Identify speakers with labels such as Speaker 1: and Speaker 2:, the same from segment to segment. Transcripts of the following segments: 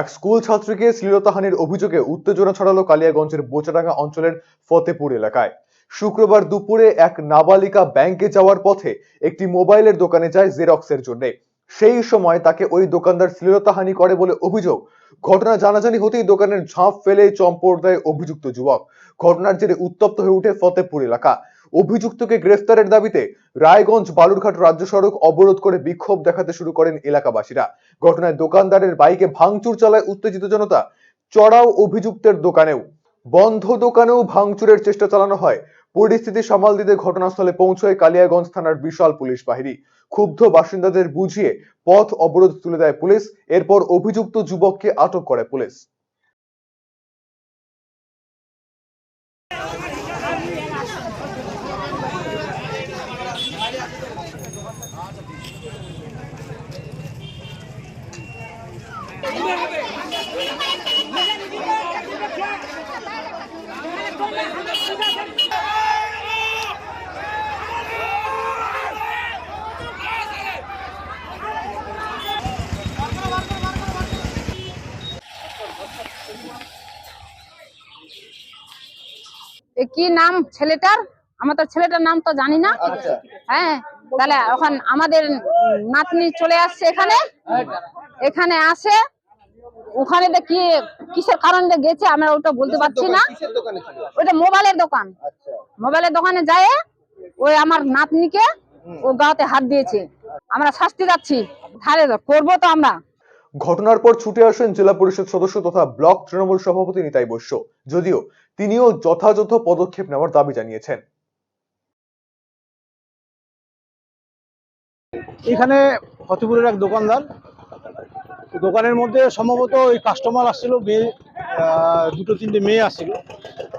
Speaker 1: এক স্কুল ছাত্রীকে শ্লীলতাহানির অভিযোগে উত্তেজনা ছড়ালো কালিয়াগঞ্জের বোচাডাঙ্গা অঞ্চলের ফতেপুর এলাকায়। শুক্রবার দুপুরে এক নাবালিকা ব্যাংকে যাওয়ার পথে একটি মোবাইলের দোকানে যায় জেরক্সের জন্য। সেই সময় তাকে ওই দোকানদার শ্লীলতাহানি করে বলে অভিযোগ। ঘটনা জানাজানি হতেই দোকানের ঝাঁপ ফেলে চম্পট দেয় অভিযুক্ত যুবক। ঘটনার জেরে উত্তপ্ত হয়ে ওঠে ফতেপুর এলাকা। অভিযুক্তকে গ্রেফতারের দাবিতে রায়গঞ্জ বালুরঘাট রাজ্য সড়ক অবরোধ করে বিক্ষোভ দেখাতে শুরু করেন এলাকাবাসীরা। ঘটনায় দোকানদারের বাইকে ভাঙচুর চালায় উত্তেজিত জনতা। চড়াও অভিযুক্তের দোকানেও। বন্ধ দোকানেও ভাঙচুরের চেষ্টা চালানো হয়। পরিস্থিতি সামাল দিতে ঘটনাস্থলে পৌঁছয় কালিয়াগঞ্জ থানার বিশাল পুলিশ বাহিনী। ক্ষুব্ধ বাসিন্দাদের বুঝিয়ে পথ অবরোধ তুলে দেয় পুলিশ। এরপর অভিযুক্ত যুবককে আটক করে পুলিশ।
Speaker 2: কি নাম ছেলেটার? আমার তো ছেলেটার নাম তো জানি না। হ্যাঁ। তাহলে এখন আমাদের নাতনি চলে আসছে এখানে। এখানে আসে। ওখানে কি কিসের কারণে গেছে আমরা ওটা বলতে পারছি না। ওটা মোবাইলের দোকান।
Speaker 3: আচ্ছা।
Speaker 2: মোবাইলের দোকানে যায় ওই আমার নাতনিকে ও গাতে হাত দিয়েছে। আমরা শাস্তি যাচ্ছি। ধারে করব তো আমরা।
Speaker 1: ঘটনার পর ছুটে আসেন জেলা পরিষদ সদস্য তথা ব্লক তৃণমূল সভাপতি নিতাই বৈশ্য। যদিও তিনিও যথাযথ পদক্ষেপ নেওয়ার দাবি জানিয়েছেন।
Speaker 4: এখানে ফতেপুরের এক দোকানদার, দোকানের মধ্যে সম্ভবত ওই কাস্টমার আসছিল, মেয়ে দুটো তিনটে মেয়ে আসছিল।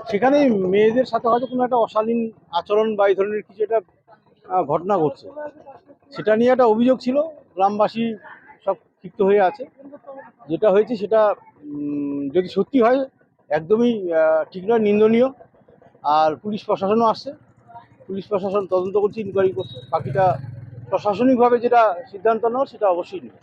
Speaker 4: সেখানেই মেয়েদের সাথে হয়তো কোনো একটা অশালীন আচরণ বা এই ধরনের কিছু একটা ঘটনা ঘটছে। সেটা নিয়ে একটা অভিযোগ ছিল, গ্রামবাসী সব ক্ষিপ্ত হয়ে আছে। যেটা হয়েছে সেটা যদি সত্যি হয়, একদমই ঠিক নয়, নিন্দনীয়। আর পুলিশ প্রশাসনও আসছে। পুলিশ প্রশাসন তদন্ত করছে ইনকোয়ারি করছে। বাকিটা প্রশাসনিকভাবে যেটা সিদ্ধান্ত নেওয়ার সেটা অবশ্যই নেবে।